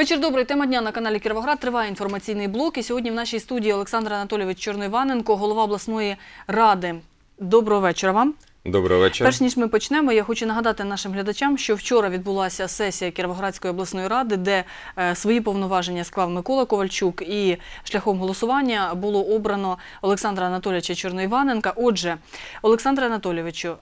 Вечір добрий. Тема дня на каналі Кіровоград триває інформаційний блок. І сьогодні в нашій студії Олександр Анатолійович Чорноїваненко, голова обласної ради. Доброго вечора вам. Доброго вечора. Перш ніж ми почнемо, я хочу нагадати нашим глядачам, що вчора відбулася сесія Кіровоградської обласної ради, де е, свої повноваження склав Микола Ковальчук, і шляхом голосування було обрано Олександра Анатолійовича Чорноїваненка. Отже, Олександре Анатолійовичу, е,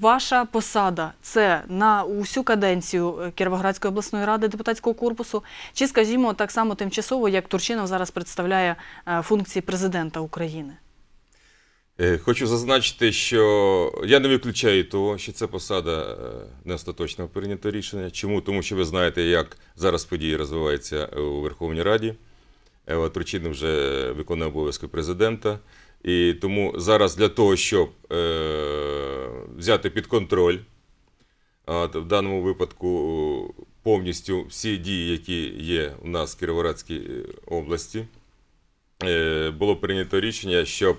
ваша посада це на усю каденцію е, Кіровоградської обласної ради депутатського корпусу, чи, скажімо, так само тимчасово, як Турчинов зараз представляє функції президента України? Е, Хочу зазначити, що я не виключаю того, що це посада е, не остаточного прийнято рішення. Чому? Тому що ви знаєте, як зараз події розвиваються у Верховній Раді. Е, от Турчинов вже виконує обов'язки президента. І тому зараз для того, щоб взяти під контроль, в даному випадку повністю всі дії, які є у нас в Кіровоградській області, було прийнято рішення, щоб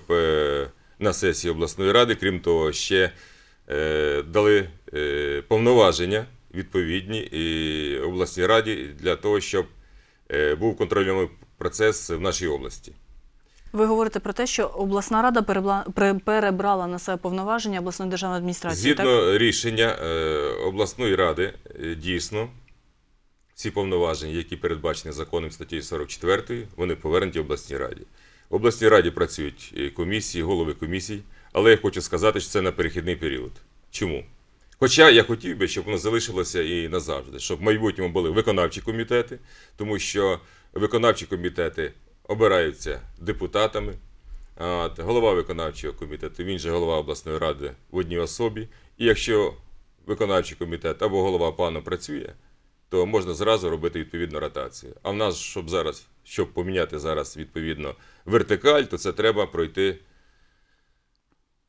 на сесії обласної ради, крім того, ще е, дали е, повноваження відповідні і обласній раді для того, щоб е, був контрольний процес в нашій області. Ви говорите про те, що обласна рада перебрала на себе повноваження обласної державної адміністрації. так? Згідно рішення е, обласної ради, дійсно, всі повноваження, які передбачені законом статті 44, вони повернуті обласній раді. В обласній раді працюють комісії, голови комісій, але я хочу сказати, що це на перехідний період. Чому? Хоча я хотів би, щоб воно залишилося і назавжди, щоб в майбутньому були виконавчі комітети, тому що виконавчі комітети обираються депутатами. Голова виконавчого комітету, він же голова обласної ради в одній особі. І якщо виконавчий комітет або голова пану працює, то можна зразу робити відповідну ротацію. А в нас, щоб зараз, щоб поміняти зараз відповідно вертикаль, то це треба пройти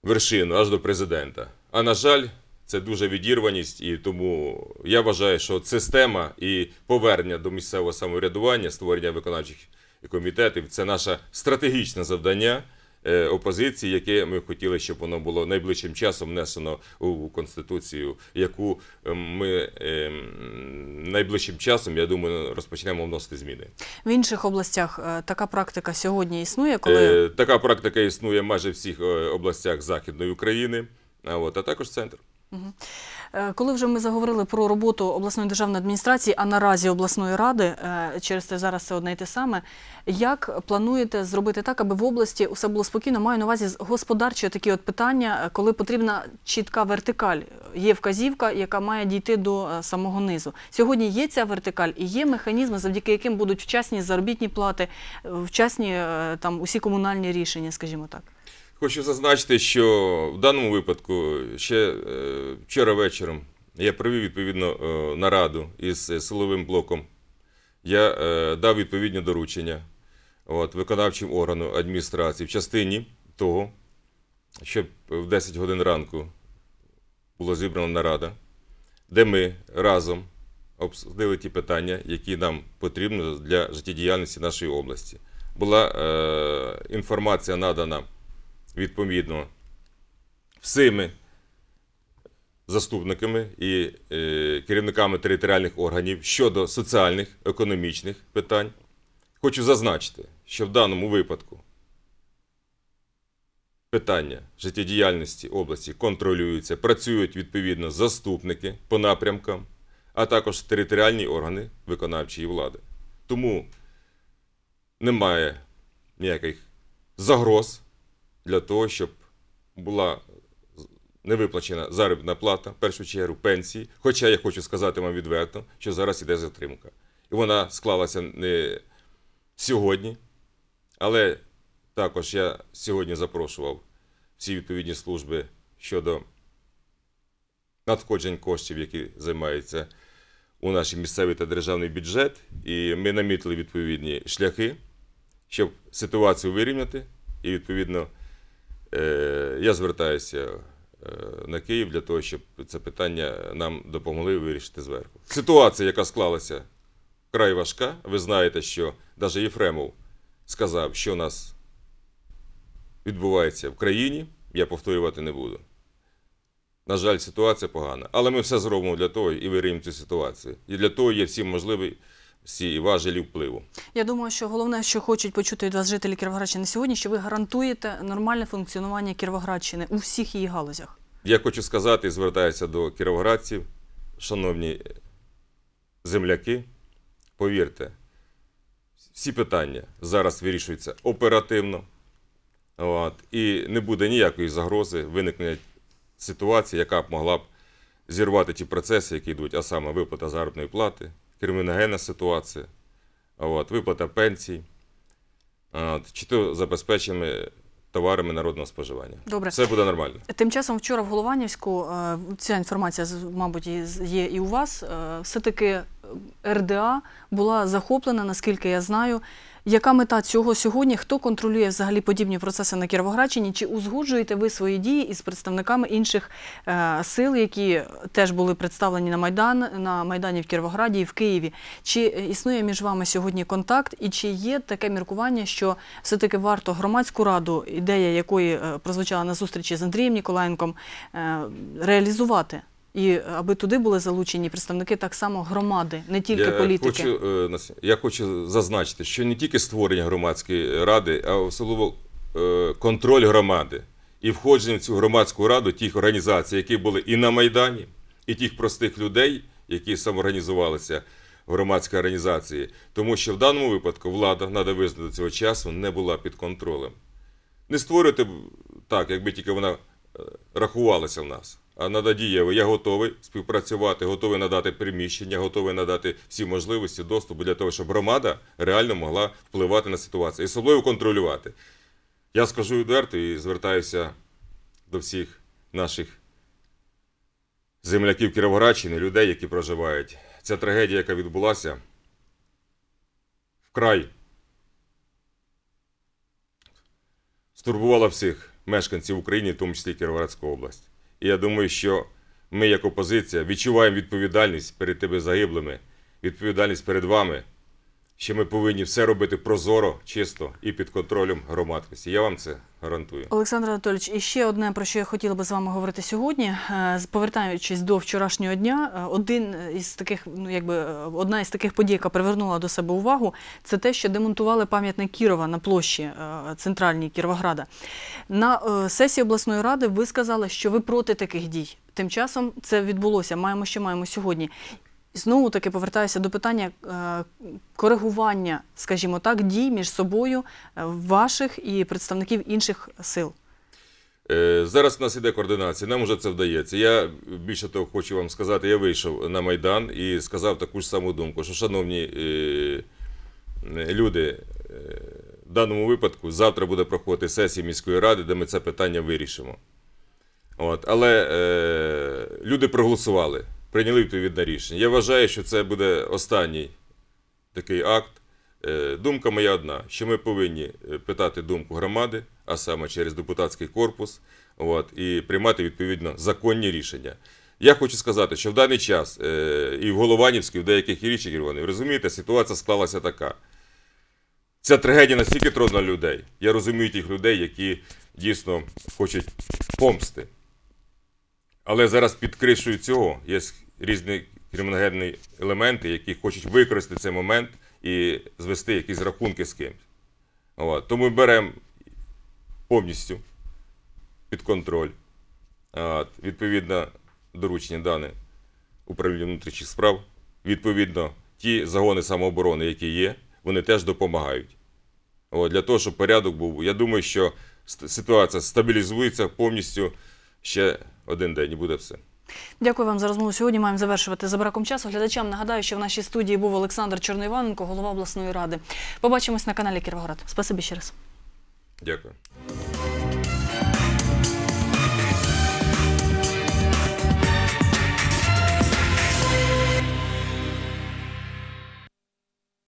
вершину аж до президента. А на жаль, це дуже відірваність, і тому я вважаю, що система і повернення до місцевого самоврядування, створення виконавчих комітетів це наше стратегічне завдання опозиції, яке ми хотіли, щоб воно було найближчим часом внесено у Конституцію, яку е, ми е, найближчим часом, я думаю, розпочнемо вносити зміни. В інших областях е, така практика сьогодні існує, коли Е, Така практика існує майже в всіх е, областях Західної України, а, от, а також центр. Е, Коли вже ми заговорили про роботу обласної державної адміністрації, а наразі обласної ради, е, через те зараз це одне й те саме. Як плануєте зробити так, аби в області усе було спокійно? Маю на увазі господарчі такі от питання, е, коли потрібна чітка вертикаль. Є вказівка, яка має дійти до е, самого низу. Сьогодні є ця вертикаль і є механізми, завдяки яким будуть вчасні заробітні плати, е, вчасні е, там усі комунальні рішення, скажімо так. Хочу зазначити, що в даному випадку ще е, вчора вечором я провів відповідно е, нараду із е, силовим блоком. Я дав відповідні доручення от, виконавчим органу адміністрації в частині того, щоб в 10 годин ранку була зібрана нарада, де ми разом обсудили ті питання, які нам потрібні для життєдіяльності нашої області. Була е, інформація надана відповідно всіми заступниками і е, керівниками територіальних органів щодо соціальних, економічних питань. Хочу зазначити, що в даному випадку питання життєдіяльності області контролюються, працюють відповідно заступники по напрямкам, а також територіальні органи виконавчої влади. Тому немає ніяких загроз для того, щоб була не виплачена заробітна плата, в першу чергу пенсії. Хоча я хочу сказати вам відверто, що зараз іде затримка. І вона склалася не сьогодні, але також я сьогодні запрошував всі відповідні служби щодо надходжень коштів, які займаються у нашій місцевий та державний бюджет, і ми намітили відповідні шляхи, щоб ситуацію вирівняти. І відповідно я звертаюся е, на Київ для того, щоб це питання нам допомогли вирішити зверху. Ситуація, яка склалася, вкрай важка. Ви знаєте, що навіть Єфремов сказав, що у нас відбувається в країні. Я повторювати не буду. На жаль, ситуація погана. Але ми все зробимо для того і вирівняємо цю ситуацію. І для того є всі можливі всі важелі впливу. Я думаю, що головне, що хочуть почути від вас жителі Кіровоградщини сьогодні, що ви гарантуєте нормальне функціонування Кіровоградщини у всіх її галузях. Я хочу сказати і звертаюся до кіровоградців, шановні земляки, повірте, всі питання зараз вирішуються оперативно. От, і не буде ніякої загрози виникнення ситуації, яка б могла б зірвати ті процеси, які йдуть, а саме виплата заробітної плати, криміногенна ситуація, от, виплата пенсій, от, чи то забезпеченими товарами народного споживання. Добре. Все буде нормально. Тим часом вчора в Голованівську е, ця інформація, мабуть, є і у вас. е, Все-таки е, РДА була захоплена, наскільки я знаю. Яка мета цього сьогодні? Хто контролює взагалі подібні процеси на Кіровоградщині? Чи узгоджуєте ви свої дії із представниками інших е, сил, які теж були представлені на Майдан на Майдані в Кіровограді і в Києві? Чи існує між вами сьогодні контакт, і чи є таке міркування, що все-таки варто громадську раду, ідея якої е, прозвучала на зустрічі з Андрієм Ніколаєнком, е, реалізувати? І аби туди були залучені представники так само громади, не тільки я політики. Хочу, е, я хочу зазначити, що не тільки створення громадської ради, а особливо е, контроль громади і входження в цю громадську раду тих організацій, які були і на Майдані, і тих простих людей, які самоорганізувалися в громадській організації. Тому що в даному випадку влада, треба визнати цього часу, не була під контролем. Не створювати так, якби тільки вона е, рахувалася в нас. Дієво. Я готовий співпрацювати, готовий надати приміщення, готовий надати всі можливості доступу для того, щоб громада реально могла впливати на ситуацію і особливо контролювати. Я скажу відверто і звертаюся до всіх наших земляків Кіровоградщини, людей, які проживають. Ця трагедія, яка відбулася, вкрай стурбувала всіх мешканців України, в тому числі і Кіровоградську область. І я думаю, що ми, як опозиція, відчуваємо відповідальність перед тебе загиблими, відповідальність перед вами, що ми повинні все робити прозоро, чисто і під контролем громадськості. Я вам це гарантую. Олександр Анатолійович, і ще одне, про що я хотіла би з вами говорити сьогодні. Е, Повертаючись до вчорашнього дня, е, один із таких, ну якби е, одна із таких подій, яка привернула до себе увагу, це те, що демонтували пам'ятник Кірова на площі центральній Кіровограда. На сесії обласної ради ви сказали, що ви проти таких дій. Тим часом це відбулося. Маємо, що маємо сьогодні. І Знову таки повертаюся до питання е, коригування, скажімо так, дій між собою е, ваших і представників інших сил. Е, Зараз у нас іде координація, нам вже це вдається. Я більше того хочу вам сказати, я вийшов на Майдан і сказав таку ж саму думку, що, шановні люди, в даному випадку завтра буде проходити сесія міської ради, де ми це питання вирішимо. От, але е, люди проголосували, прийняли відповідне рішення. Я вважаю, що це буде останній такий акт. Е, Думка моя одна, що ми повинні е, питати думку громади, а саме через депутатський корпус, от, і приймати відповідно законні рішення. Я хочу сказати, що в даний час е, і в Голованівській, і в деяких інших регіонах, розумієте, ситуація склалася така. Ця трагедія настільки трудна людей. Я розумію тих людей, які дійсно хочуть помсти. Але зараз під кришею цього є різні криміногенні елементи, які хочуть використати цей момент і звести якісь рахунки з кимось. От. Ми беремо повністю під контроль. От. Відповідно, доручення дане управління внутрішніх справ. Відповідно, ті загони самооборони, які є, вони теж допомагають. Для того, щоб порядок був. Я думаю, що ситуація стабілізується повністю ще один день і буде все. Дякую вам за розмову. Сьогодні маємо завершувати за браком часу. Глядачам нагадаю, що в нашій студії був Олександр Чорноіваненко, голова обласної ради. Побачимось на каналі Кіровоград. Спасибі ще раз. Дякую.